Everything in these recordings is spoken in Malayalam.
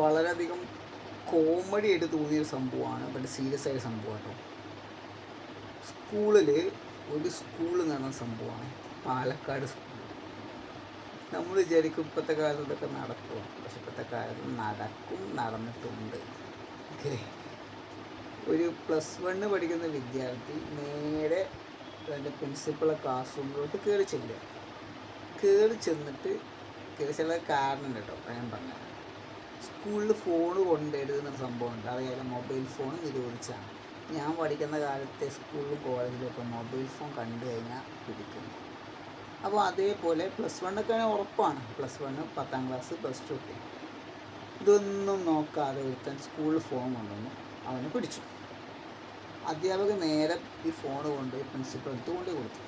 വളരെയധികം കോമഡി ആയിട്ട് തോന്നിയൊരു സംഭവമാണ് ബട്ട് സീരിയസ് ആയ സംഭവം കേട്ടോ. സ്കൂളിൽ ഒരു സ്കൂൾ നടന്ന സംഭവമാണ് പാലക്കാട് സ്കൂൾ നമ്മൾ വിചാരിക്കും ഇപ്പോഴത്തെ കാലത്ത് ഇതൊക്കെ നടക്കും പക്ഷെ ഇപ്പോഴത്തെ കാലത്ത് നടക്കും നടന്നിട്ടുണ്ട്. ഓക്കെ ഒരു പ്ലസ് വണ്ണ് പഠിക്കുന്ന വിദ്യാർത്ഥി നേരെ തന്റെ പ്രിൻസിപ്പളെ ക്ലാസ് റൂമിലോട്ട് കയറി ചെല്ലുക. കയറി ചെന്നിട്ട് കയറി ചെല്ലാൻ കാരണം കേട്ടോ ഞാൻ പറഞ്ഞത്. സ്കൂളിൽ ഫോൺ കൊണ്ടുവരുന്ന സംഭവം ഉണ്ട് അതായത് മൊബൈൽ ഫോൺ നിരോധിച്ചാണ്. ഞാൻ പഠിക്കുന്ന കാലത്തെ സ്കൂളിലും കോളേജിലും ഒക്കെ മൊബൈൽ ഫോൺ കണ്ടു കഴിഞ്ഞാൽ പിടിക്കും. അപ്പോൾ അതേപോലെ പ്ലസ് വണ്ണൊക്കെ ഉറപ്പാണ്. പ്ലസ് വണ്ണ് പത്താം ക്ലാസ് പ്ലസ് ടു ഒക്കെ. ഇതൊന്നും നോക്കാതെ ഒരുത്തൻ സ്കൂളിൽ ഫോൺ കൊണ്ടുവന്നു അവനെ പിടിച്ചു. അധ്യാപകൻ നേരെ ഈ ഫോൺ കൊണ്ട് പ്രിൻസിപ്പൾ എടുത്ത് കൊണ്ടു കൊടുത്തു.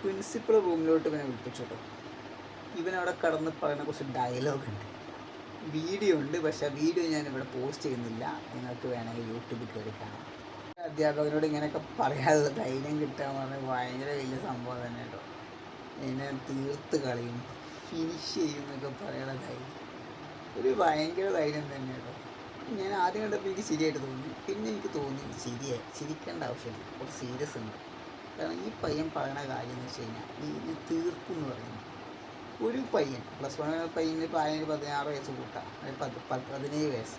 പ്രിൻസിപ്പൾ റൂമിലോട്ട് ഇവനെ വിളിപ്പിച്ചു കേട്ടോ. ഇവനവിടെ കടന്ന് പറയുന്ന കുറച്ച് ഡയലോഗ് ഉണ്ട്. വീഡിയോ ഉണ്ട് പക്ഷെ വീഡിയോ ഞാൻ ഇവിടെ പോസ്റ്റ് ചെയ്യുന്നില്ല. നിങ്ങൾക്ക് വേണമെങ്കിൽ യൂട്യൂബിൽ കയറി കാണാം. അധ്യാപകനോട് ഇങ്ങനെയൊക്കെ പറയാനുള്ള ധൈര്യം കിട്ടുക എന്ന് പറഞ്ഞാൽ ഭയങ്കര വലിയ സംഭവം തന്നെ കേട്ടോ. എന്നെ തീർത്ത് കളയും ഫിനിഷ് ചെയ്യും എന്നൊക്കെ പറയാനുള്ള ധൈര്യം. ഒരു ഭയങ്കര ധൈര്യം തന്നെ കേട്ടോ. ഞാൻ ആദ്യം കണ്ടപ്പോൾ എനിക്ക് ശരിയായിട്ട് തോന്നി. പിന്നെ എനിക്ക് തോന്നി ശരിയായി ചിരിക്കേണ്ട ആവശ്യമില്ല. കുറച്ച് സീരിയസ് ഉണ്ട്. കാരണം ഈ പയ്യൻ പറയുന്ന കാര്യം എന്ന് വെച്ച് കഴിഞ്ഞാൽ നീ തീർക്കും എന്ന് പറയുന്നു. ഒരു പയ്യൻ പ്ലസ് വൺ പയ്യന് പതിനേഴ് പതിനാറ് വയസ്സ് കൂട്ടാം. പതിനേഴ് വയസ്സ്.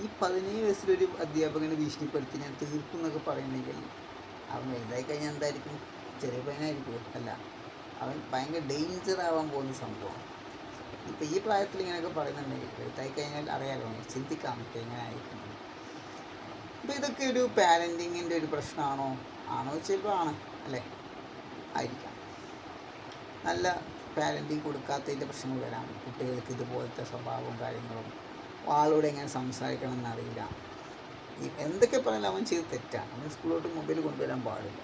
ഈ പതിനേഴ് വയസ്സിലൊരു അധ്യാപകനെ ഭീഷണിപ്പെടുത്തി ഞാൻ തീർക്കും എന്നൊക്കെ പറയുന്നെങ്കിൽ അവൻ വലുതായി കഴിഞ്ഞാൽ എന്തായിരിക്കും? ചെറിയ പയ്യനായിരിക്കും അല്ല. അവൻ ഭയങ്കര ഡേഞ്ചർ ആവാൻ പോകുന്ന സംഭവം ഇപ്പം ഈ പ്രായത്തിൽ ഇങ്ങനെയൊക്കെ പറയുന്നുണ്ടെങ്കിൽ വലുതായി കഴിഞ്ഞാൽ അറിയാലോ ചിന്തിക്കാൻ പറ്റും എങ്ങനെ ആയിരിക്കും. ഇപ്പം ഇതൊക്കെ ഒരു പാരന്റിങ്ങിന്റെ ഒരു പ്രശ്നമാണോ? ആണോ? ചിലപ്പോൾ ആണ്. അല്ലേ? ആയിരിക്കാം. നല്ല പാരന്റിങ് കൊടുക്കാത്തതിന്റെ പ്രശ്നങ്ങൾ വരാം. കുട്ടികൾക്ക് ഇതുപോലത്തെ സ്വഭാവവും കാര്യങ്ങളും ആളോട് എങ്ങനെ സംസാരിക്കണം എന്നറിയില്ല എന്തൊക്കെ പറഞ്ഞാലും അവൻ ചെയ്ത് തെറ്റാണ്. അവൻ സ്കൂളിലോട്ട് മൊബൈൽ കൊണ്ടുവരാൻ പാടില്ല.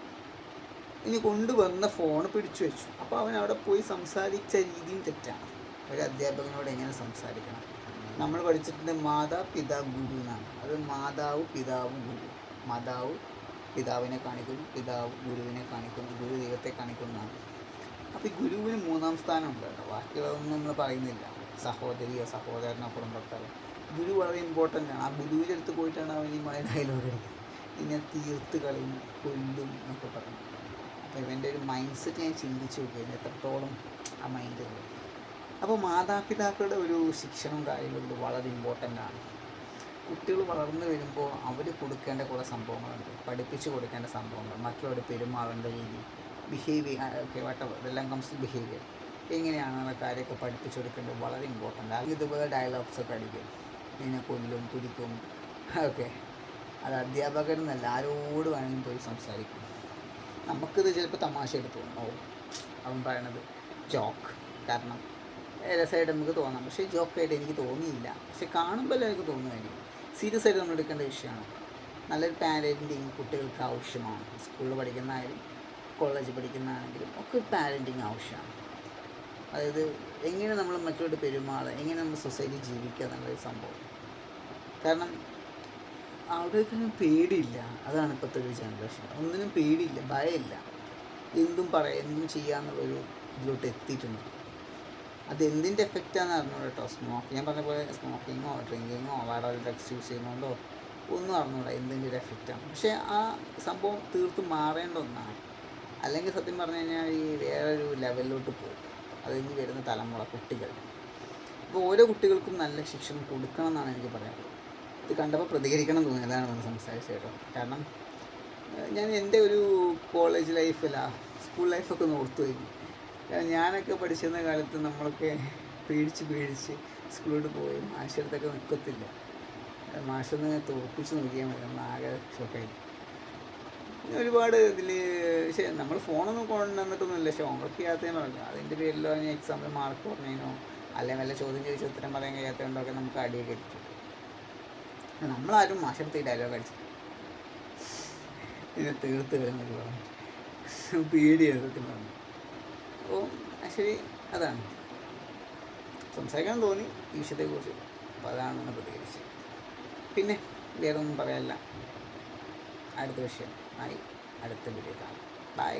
ഇനി കൊണ്ടുവന്ന ഫോൺ പിടിച്ചു വെച്ചു. അപ്പോൾ അവൻ അവിടെ പോയി സംസാരിച്ച രീതിയും തെറ്റാണ്. ഒരു അധ്യാപകനോട് എങ്ങനെ സംസാരിക്കണം? നമ്മൾ പഠിച്ചിട്ടുണ്ട് മാതാ പിതാ ഗുരു എന്നാണ്. അത് മാതാവ് പിതാവ് ഗുരു. മാതാവ് പിതാവിനെ കാണിക്കുന്നു പിതാവ് ഗുരുവിനെ കാണിക്കുന്നു ഗുരു ദൈവത്തെ കാണിക്കുന്നതാണ് അപ്പോൾ ഈ ഗുരുവിന് മൂന്നാം സ്ഥാനം ഉണ്ട് കേട്ടോ. ബാക്കിയുള്ളതൊന്നും നമ്മൾ പറയുന്നില്ല. സഹോദരിയോ സഹോദരനോ കുടുംബക്കാരോ. ഗുരു വളരെ ഇമ്പോർട്ടന്റ് ആണ്. ആ ഗുരുവിന്റെ അടുത്ത് പോയിട്ടാണ് അവൻ ഈ മഴ ഡയലോഗ് എടുക്കുന്നത് ഇങ്ങനെ തീർത്ത് കളയും കൊല്ലും എന്നൊക്കെ പറഞ്ഞു. അപ്പോൾ ഇവന്റെ ഒരു മൈൻഡ് സെറ്റ് ഞാൻ ചിന്തിച്ചു നോക്കിയത് എത്രത്തോളം ആ മൈൻഡ് അപ്പോൾ മാതാപിതാക്കളുടെ ഒരു ശിക്ഷണം കാര്യങ്ങളും വളരെ ഇമ്പോർട്ടന്റ് ആണ്. കുട്ടികൾ വളർന്നു വരുമ്പോൾ അവർ കൊടുക്കേണ്ട കുറേ സംഭവങ്ങളുണ്ട്. പഠിപ്പിച്ച് കൊടുക്കേണ്ട സംഭവങ്ങൾ. മറ്റുള്ളവർ പെരുമാറേണ്ട രീതി. ബിഹേവിയർ ഓക്കെ വട്ടവർ ഇതെല്ലാം കംസ് ബിഹേവിയർ എങ്ങനെയാണെന്നുള്ള കാര്യമൊക്കെ പഠിപ്പിച്ചു കൊടുക്കേണ്ടത് വളരെ ഇമ്പോർട്ടന്റ് ആണ് ഇതുപോലെ ഡയലോഗ്സ് ഒക്കെ അടിക്കും. ഇതിനെ കൊല്ലും തുടിക്കും. ഓക്കെ അത് അധ്യാപകൻ എന്നല്ല ആരോട് വേണമെങ്കിലും പോയി സംസാരിക്കും. നമുക്കിത് ചിലപ്പോൾ തമാശ എടുത്തു തോന്നും. ഓ അവൻ പറയണത് ജോക്ക് കാരണം രസമായിട്ട് നമുക്ക് തോന്നാം. പക്ഷേ ജോക്കായിട്ട് എനിക്ക് തോന്നിയില്ല. പക്ഷെ കാണുമ്പോൾ എല്ലാവർക്ക് തോന്നുമായിരിക്കും സീരിയസ് ആയിട്ട് നമ്മൾ എടുക്കേണ്ട വിഷയമാണ്. നല്ലൊരു പാരന്റിങ് കുട്ടികൾക്ക് ആവശ്യമാണ്. സ്കൂളിൽ പഠിക്കുന്നതായാലും കോളേജിൽ പഠിക്കുന്നതാണെങ്കിലും ഒക്കെ പാരന്റിങ് ആവശ്യമാണ്. അതായത് എങ്ങനെ നമ്മൾ മറ്റുള്ളവരുടെ പെരുമാറുക എങ്ങനെ നമ്മൾ സൊസൈറ്റി ജീവിക്കുക എന്നുള്ളൊരു സംഭവം. കാരണം അവിടേക്കൊന്നും പേടിയില്ല. അതാണ് ഇപ്പോഴത്തെ ഒരു ജനറേഷൻ ഒന്നിനും പേടിയില്ല ഭയമില്ല. എന്തും പറയാം എന്തും ചെയ്യാമെന്നുള്ളൊരു ഇതിലോട്ട് എത്തിയിട്ടുണ്ട്. അത് എന്തിന്റെ എഫക്റ്റാന്ന് അറിഞ്ഞൂടെ കേട്ടോ സ്മോക്ക് ഞാൻ പറഞ്ഞ പോലെ സ്മോക്കിങ്ങോ ഡ്രിങ്കിങ്ങോ വേറെ ഡ്രഗ്സ് യൂസ് ചെയ്യുന്നതുകൊണ്ടോ ഒന്നും അറിഞ്ഞൂടാ എന്തിന്റെ ഒരു എഫക്റ്റാണ് പക്ഷേ ആ സംഭവം തീർത്തും മാറേണ്ട ഒന്നാണ്. അല്ലെങ്കിൽ സത്യം പറഞ്ഞു കഴിഞ്ഞാൽ ഈ വേറൊരു ലെവലിലോട്ട് പോകും. അത് ഇനി വരുന്ന തലമുറ കുട്ടികൾ. അപ്പോൾ ഓരോ കുട്ടികൾക്കും നല്ല ശിക്ഷണം കൊടുക്കണം എന്നാണ് എനിക്ക് പറയാനുള്ളത്. ഇത് കണ്ടപ്പോൾ പ്രതികരിക്കണം തോന്നി. അതാണ് നമ്മൾ സംസാരിച്ചത് കേട്ടോ. കാരണം ഞാൻ എന്റെ ഒരു കോളേജ് ലൈഫല്ല സ്കൂൾ ലൈഫൊക്കെ ഒന്ന് ഓർത്തു കഴിഞ്ഞു ഞാനൊക്കെ പഠിച്ചിരുന്ന കാലത്ത് നമ്മളൊക്കെ പേടിച്ച് പേടിച്ച് സ്കൂളിലോട്ട് പോയി. മാഷടുത്തൊക്കെ നിൽക്കത്തില്ല. മാഷൊന്ന് തോൽപ്പിച്ച് നോക്കിയാൽ മതി. നമ്മൾ ആകെ ഷോക്കായി. പിന്നെ ഒരുപാട് ഇതിൽ നമ്മൾ ഫോണൊന്നും കൊണ്ടുവന്നിട്ടൊന്നുമില്ല. പക്ഷേ ഹോംവർക്ക് ചെയ്യാത്തതെന്ന് പറഞ്ഞു അതിന്റെ പേരിലോ ഇനി എക്സാമിൽ മാർക്ക് കുറഞ്ഞതിനോ അല്ലെങ്കിൽ വല്ല ചോദ്യം ചോദിച്ച ഉത്തരം പറയാൻ കഴിയാത്തതുകൊണ്ടൊക്കെ നമുക്ക് അടിയൊക്കെ അടിച്ചു നമ്മളാരും മാഷെടുത്ത് ഡയലോഗ് അടിച്ചു ഇത് തീർത്ത് വരുന്നൊക്കെ പറഞ്ഞു. പേടിയാണ് സത്യം പറഞ്ഞു. അപ്പോൾ ആക്ച്വലി അതാണ്. സംസാരിക്കാൻ തോന്നി ഈ വിഷയത്തെക്കുറിച്ച്. അപ്പോൾ അതാണ് പ്രതികരിച്ചത്. പിന്നെ വേറെ ഒന്നും പറയാനില്ല. അടുത്ത വിഷയം ആയി അടുത്ത വീഡിയോ കാണാം. ബൈ